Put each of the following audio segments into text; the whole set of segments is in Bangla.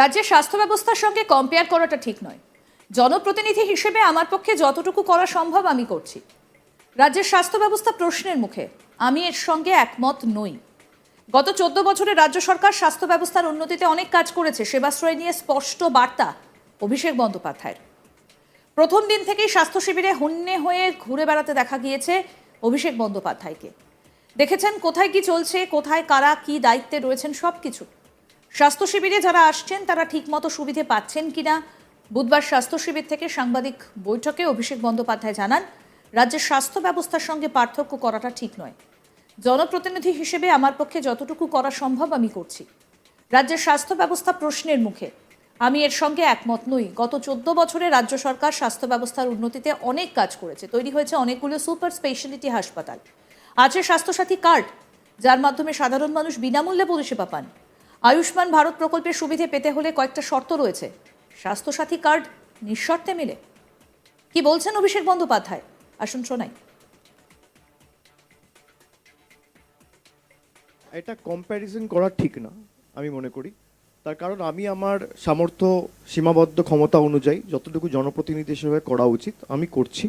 রাজ্যের স্বাস্থ্য ব্যবস্থার সঙ্গে কম্পেয়ার করাটা ঠিক নয়। জনপ্রতিনিধি হিসেবে আমার পক্ষে যতটুকু করা সম্ভব আমি করছি। রাজ্যের স্বাস্থ্য ব্যবস্থা প্রশ্নের মুখে, আমি এর সঙ্গে একমত নই। গত চোদ্দ বছরে রাজ্য সরকার স্বাস্থ্য ব্যবস্থার উন্নতিতে অনেক কাজ করেছে, সেবাশ্রয় নিয়ে স্পষ্ট বার্তা অভিষেক বন্দ্যোপাধ্যায়ের। প্রথম দিন থেকেই স্বাস্থ্য শিবিরে হন্যে হয়ে ঘুরে বেড়াতে দেখা গিয়েছে অভিষেক বন্দ্যোপাধ্যায়কে। দেখেছেন কোথায় কি চলছে, কোথায় কারা, কি দায়িত্বে রয়েছেন সব কিছু স্বাস্থ্য শিবিরে যারা আসছেন, তারা ঠিকমতো সুবিধে পাচ্ছেন কিনা? বুধবার স্বাস্থ্য শিবির থেকে সাংবাদিক বৈঠকে অভিষেক বন্দ্যোপাধ্যায় জানান, রাজ্যের স্বাস্থ্য ব্যবস্থার সঙ্গে পার্থক্য করাটা ঠিক নয়। জনপ্রতিনিধি হিসেবে আমার পক্ষে যতটুকু করা সম্ভব আমি করছি। রাজ্যের স্বাস্থ্য ব্যবস্থা প্রশ্নের মুখে। আমি এর সঙ্গে একমত নই। গত চোদ্দ বছরে রাজ্য সরকার স্বাস্থ্য ব্যবস্থার উন্নতিতে অনেক কাজ করেছে। তৈরি হয়েছে অনেকগুলো সুপার স্পেশালিটি হাসপাতাল। আছে স্বাস্থ্যসাথী কার্ড, যার মাধ্যমে সাধারণ মানুষ বিনামূল্যে পরিষেবা পান। আয়ুষ্মান ভারত প্রকল্পের সুবিধে পেতে হলে কয়েকটা শর্ত রয়েছে। স্বাস্থ্যসাথী কার্ড নিঃশর্তে মিলে। কি বলছেন অভিষেক বন্দ্যোপাধ্যায়? আসুন শোনাই। এটা কম্প্যারিজন করা ঠিক না, আমি মনে করি। তার কারণ আমি আমার সামর্থ্য, সীমাবদ্ধ ক্ষমতা অনুযায়ী যতটুকু জনপ্রতিনিধি হিসেবে করা উচিত, আমি করছি।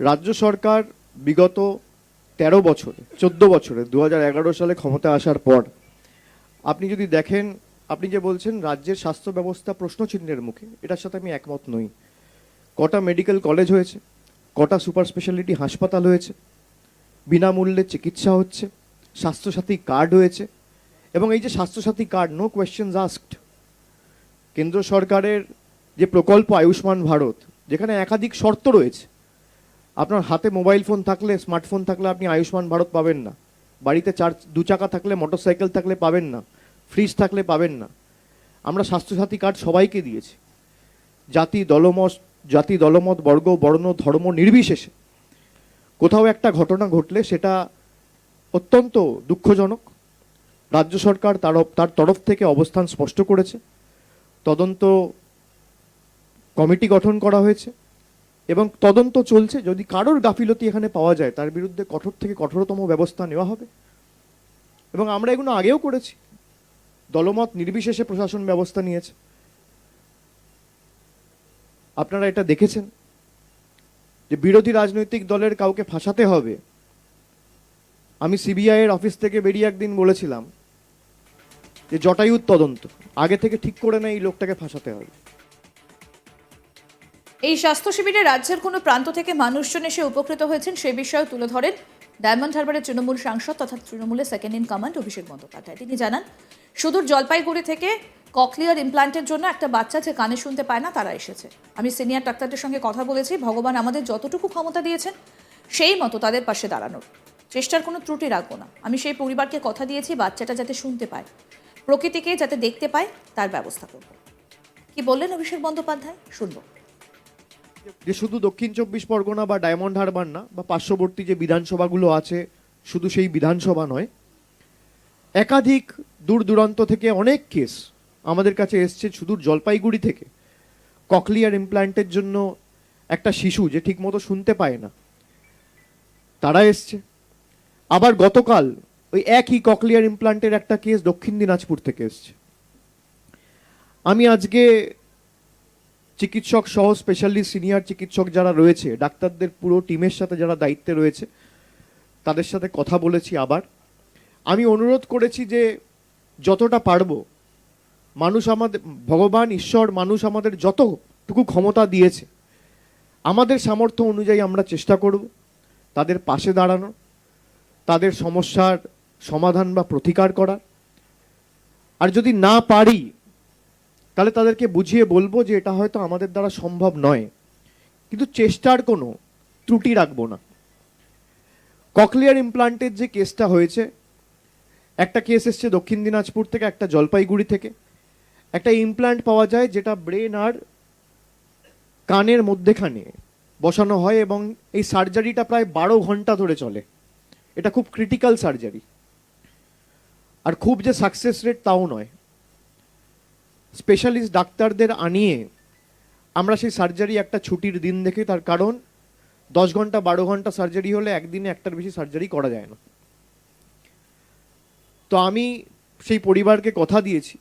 রাজ্য সরকার বিগত তেরো বছরে, চোদ্দ বছরে, দু হাজার এগারো সালে ক্ষমতা আসার পর আপনি যদি দেখেন, আপনি যে বলছেন রাজ্যের স্বাস্থ্য ব্যবস্থা প্রশ্নচিহ্নের মুখে, এটার সাথে আমি একমত নই। কটা মেডিকেল কলেজ হয়েছে, কটা সুপার স্পেশালিটি হাসপাতাল হয়েছে, বিনামূল্যে চিকিৎসা হচ্ছে, স্বাস্থ্যসাথী কার্ড হয়েছে, এবং এই যে Swasthya Sathi card no questions asked কেন্দ্র সরকারের যে প্রকল্প আয়ুষ্মান ভারত, যেখানে একাধিক শর্ত রয়েছে। আপনার হাতে মোবাইল ফোন থাকলে, স্মার্টফোন থাকলে আপনি আয়ুষ্মান ভারত পাবেন না। বাড়িতে চার, দু চাকা থাকলে মোটরসাইকেল থাকলে পাবেন না ফ্রিজ থাকলে পাবেন না। আমরা স্বাস্থ্যসাথী কার্ড সবাইকে দিয়েছি। জাতি দলমত জাতি দলমত, বর্গ, বর্ণ, ধর্ম নির্বিশেষে। কোথাও একটা ঘটনা ঘটলে সেটা অত্যন্ত দুঃখজনক। রাজ্য সরকার তার তার তরফ থেকে অবস্থান স্পষ্ট করেছে। তদন্ত কমিটি গঠন করা হয়েছে। এবং তদন্ত চলছে, যদি কারোর গাফিলতি এখানে পাওয়া যায়, তার বিরুদ্ধে কঠোর থেকে কঠোরতম ব্যবস্থা নেওয়া হবে। এবং আমরা এগুলো আগেও করেছি। দলমত নির্বিশেষে প্রশাসন ব্যবস্থা নিয়েছে। আপনারা এটা দেখেছেন যে বিরোধী রাজনৈতিক দলের কাউকে ফাঁসাতে হবে। আমি সিবিআই এর অফিস থেকে বেরিয়ে একদিন বলেছিলাম যে জটায়ুর তদন্ত, আগে থেকে ঠিক করে নেয় এই লোকটাকে ফাঁসাতে হবে। এই স্বাস্থ্য শিবিরে রাজ্যের কোনো প্রান্ত থেকে মানুষজন এসে উপকৃত হয়েছেন সে বিষয়েও তুলে ধরেন ডায়মন্ড হারবারের তৃণমূল সাংসদ তথা তৃণমূলের second in command Abhishek Bandyopadhyay. তিনি জানান, সুদূর জলপাইগুড়ি থেকে ককলিয়ার ইমপ্লান্টের জন্য একটা বাচ্চা যে কানে শুনতে পায় না, তারা এসেছে। আমি সিনিয়র ডাক্তারদের সঙ্গে কথা বলেছি, ভগবান আমাদের যতটুকু ক্ষমতা দিয়েছেন, সেই মতো তাদের পাশে দাঁড়ানোর। চেষ্টার কোনো ত্রুটি রাখব না। আমি সেই পরিবারকে কথা দিয়েছি, বাচ্চাটা যাতে শুনতে পায়। প্রকৃতিকে যাতে দেখতে পায়, তার ব্যবস্থা করব। কি বললেন অভিষেক বন্দ্যোপাধ্যায়? শুনব। যে শুধু দক্ষিণ চব্বিশ পরগনা বা ডায়মন্ড হারবার না, বা পার্শ্ববর্তী যে বিধানসভাগুলো আছে, শুধু সেই বিধানসভা নয়, একাধিক দূর দূরান্ত থেকে অনেক কেস আমাদের কাছে এসছে সুদূর জলপাইগুড়ি থেকে। ককলিয়ার ইমপ্ল্যান্টের জন্য একটা শিশু যে ঠিকমতো শুনতে পায় না, তারা এসছে। আবার গতকাল ওই একই ককলিয়ার ইমপ্ল্যান্টের একটা কেস দক্ষিণ দিনাজপুর থেকে এসছে। আমি আজকে চিকিৎসক সহ স্পেশালি সিনিয়র চিকিৎসক যারা রয়েছে, ডাক্তারদের পুরো টিমের সাথে যারা দায়িত্বে রয়েছে, তাদের সাথে কথা বলেছি আবার। আমি অনুরোধ করেছি যে যতটা পারব, মানুষ আমাদের, ভগবান, ঈশ্বর, মানুষ আমাদের যতটুকু ক্ষমতা দিয়েছে, আমাদের সামর্থ্য অনুযায়ী আমরা চেষ্টা করব তাদের পাশে দাঁড়ানো, তাদের সমস্যার সমাধান বা প্রতিকার করার। আর যদি না পারি তাহলে তাদেরকে বুঝিয়ে বলব যে এটা হয়তো আমাদের দ্বারা সম্ভব নয়। কিন্তু চেষ্টার কোনো ত্রুটি রাখব না। ককলিয়ার ইমপ্লান্টের যে কেসটা হয়েছে, একটা কেস এসছে দক্ষিণ দিনাজপুর থেকে, একটা জলপাইগুড়ি থেকে। একটা ইমপ্লান্ট পাওয়া যায় যেটা ব্রেন আর কানের মধ্যেখানে বসানো হয় এবং এই সার্জারিটা প্রায় বারো ঘণ্টা ধরে চলে। এটা খুব ক্রিটিক্যাল সার্জারি। আর খুব যে সাকসেস রেট তাও নয়। স্পেশালিস্ট ডাক্তারদের আনিয়ে আমরা সেই সার্জারি একটা ছুটির দিন দেখে তার কারণ, দশ ঘণ্টা, বারো ঘণ্টা সার্জারি হলে একদিনে একটার বেশি সার্জারি করা যায় না। তো আমি সেই পরিবারকে কথা দিয়েছি।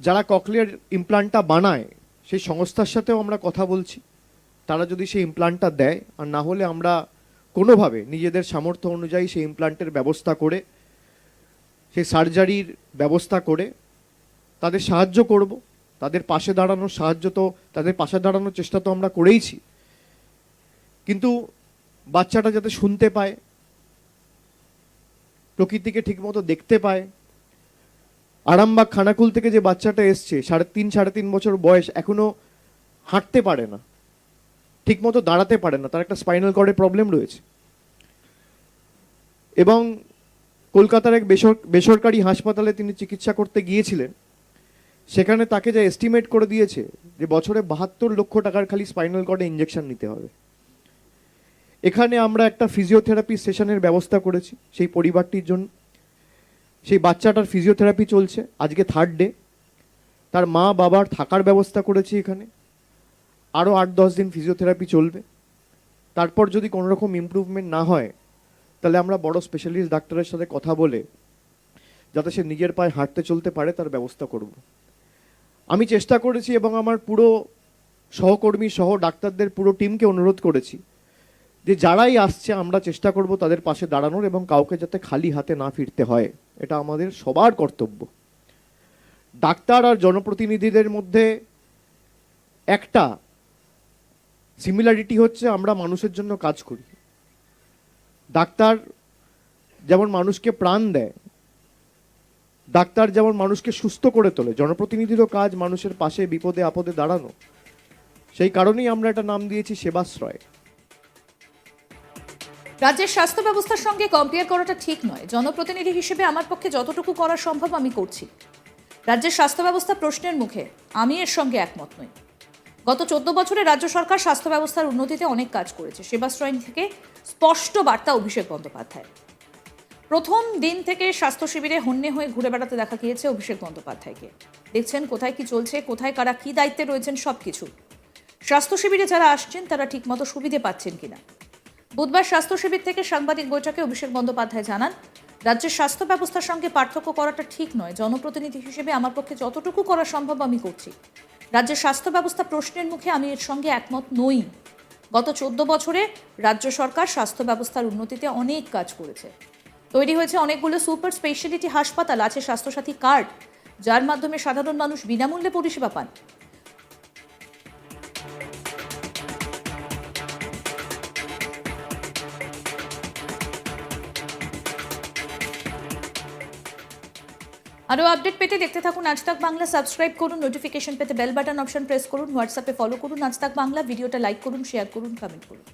যারা ককলিয়ার ইমপ্লান্টটা বানায়, সেই সংস্থার সাথেও আমরা কথা বলছি। তারা যদি সেই ইমপ্লান্টটা দেয়, আর না হলে আমরা কোনোভাবে নিজেদের সামর্থ্য অনুযায়ী সেই ইমপ্লান্টের ব্যবস্থা করে, সেই সার্জারির ব্যবস্থা করে তাদের সাহায্য করব। তাদের পাশে দাঁড়ানোর সাহায্য তো, তাদের পাশে দাঁড়ানোর চেষ্টা তো আমরা করেইছি। কিন্তু বাচ্চাটা যাতে শুনতে পায়, প্রকৃতিকে ঠিকমতো দেখতে পায়, আরামবাগ খানাকুল থেকে যে বাচ্চাটা এসছে, সাড়ে তিন সাড়ে তিন বছর বয়স, এখনও হাঁটতে পারে না, ঠিকমতো দাঁড়াতে পারে না, তার একটা স্পাইনাল কর্ডের প্রবলেম রয়েছে। এবং কলকাতার এক বেসর- বেসরকারি হাসপাতালে তিনি চিকিৎসা করতে গিয়েছিলেন। সেখানে তাকে যা এস্টিমেট করে দিয়েছে যে বছরে বাহাত্তর লক্ষ টাকার খালি স্পাইনাল কর্ডে ইঞ্জেকশন নিতে হবে। এখানে আমরা একটা ফিজিওথেরাপি সেশনের ব্যবস্থা করেছি সেই পরিবারটির জন্য। সেই বাচ্চাটার ফিজিওথেরাপি চলছে, আজকে থার্ড ডে তার মা বাবার থাকার ব্যবস্থা করেছি এখানে। আরও আট দশ দিন ফিজিওথেরাপি চলবে। তারপর যদি কোনো রকম ইমপ্রুভমেন্ট না হয়, তাহলে আমরা বড় স্পেশালিস্ট ডাক্তারের সাথে কথা বলে যাতে সে নিজের পায়ে হাঁটতে চলতে পারে তার ব্যবস্থা করব। আমি চেষ্টা করেছি এবং আমার পুরো সহকর্মী সহ ডাক্তারদের পুরো টিমকে অনুরোধ করেছি যে যারাই আসছে, আমরা চেষ্টা করব তাদের পাশে দাঁড়ানোর এবং কাউকে যাতে খালি হাতে না ফিরতে হয়। এটা আমাদের সবার কর্তব্য। ডাক্তার আর জনপ্রতিনিধিদের মধ্যে একটা সিমিলারিটি হচ্ছে আমরা মানুষের জন্য কাজ করি। ডাক্তার যেমন মানুষকে প্রাণ দেয় ডাক্তার যেমন মানুষকে সুস্থ করে তোলে, জনপ্রতিনিধিরও কাজ মানুষের পাশে বিপদে আপদে দাঁড়ানো। সেই কারণেই আমরা একটা নাম দিয়েছি সেবাশ্রয়। রাজ্যের স্বাস্থ্য ব্যবস্থার সঙ্গে কম্পেয়ার করাটা ঠিক নয়। জনপ্রতিনিধি হিসেবে আমার পক্ষে যতটুকু করা সম্ভব আমি করছি। রাজ্যের স্বাস্থ্য ব্যবস্থা প্রশ্নের মুখে, আমি এর সঙ্গে একমত নই। গত চোদ্দ বছরে রাজ্য সরকার স্বাস্থ্য ব্যবস্থার উন্নতিতে অনেক কাজ করেছে। সেবাশ্রয় থেকে স্পষ্ট বার্তা অভিষেক বন্দ্যোপাধ্যায়। প্রথম দিন থেকে স্বাস্থ্য শিবিরে হন্যে হয়ে ঘুরে বেড়াতে দেখা গিয়েছে অভিষেক বন্দ্যোপাধ্যায়কে। দেখছেন কোথায় কি চলছে, কোথায় কারা কি দায়িত্বে রয়েছেন সবকিছু। স্বাস্থ্য শিবিরে যারা আসছেন, তারা ঠিকমতো সুবিধে পাচ্ছেন কিনা? বুধবার স্বাস্থ্য শিবির থেকে সাংবাদিক বৈঠকে অভিষেক বন্দ্যোপাধ্যায় জানান, রাজ্যের স্বাস্থ্য ব্যবস্থার সঙ্গে পার্থক্য করাটা ঠিক নয়। জনপ্রতিনিধি হিসেবে আমার পক্ষে যতটুকু করা সম্ভব আমি করছি। রাজ্যের স্বাস্থ্য ব্যবস্থা প্রশ্নের মুখে আমি এর সঙ্গে একমত নই। গত চোদ্দ বছরে রাজ্য সরকার স্বাস্থ্য ব্যবস্থার উন্নতিতে অনেক কাজ করেছে। তৈরি হয়েছে অনেকগুলো সুপার স্পেশালিটি হাসপাতাল, আছে স্বাস্থ্যসাথী কার্ড, যার মাধ্যমে সাধারণ মানুষ বিনামূল্যে পরিষেবা পান। আরও আপডেট পেতে দেখতে থাকুন আজ তাক বাংলা, সাবস্ক্রাইব করুন নোটিফিকেশন পেতে বেল বাটন অপশন প্রেস করুন হোয়াটসঅ্যাপে ফলো করুন আজ তাক বাংলা, ভিডিওটা লাইক করুন শেয়ার করুন কমেন্ট করুন।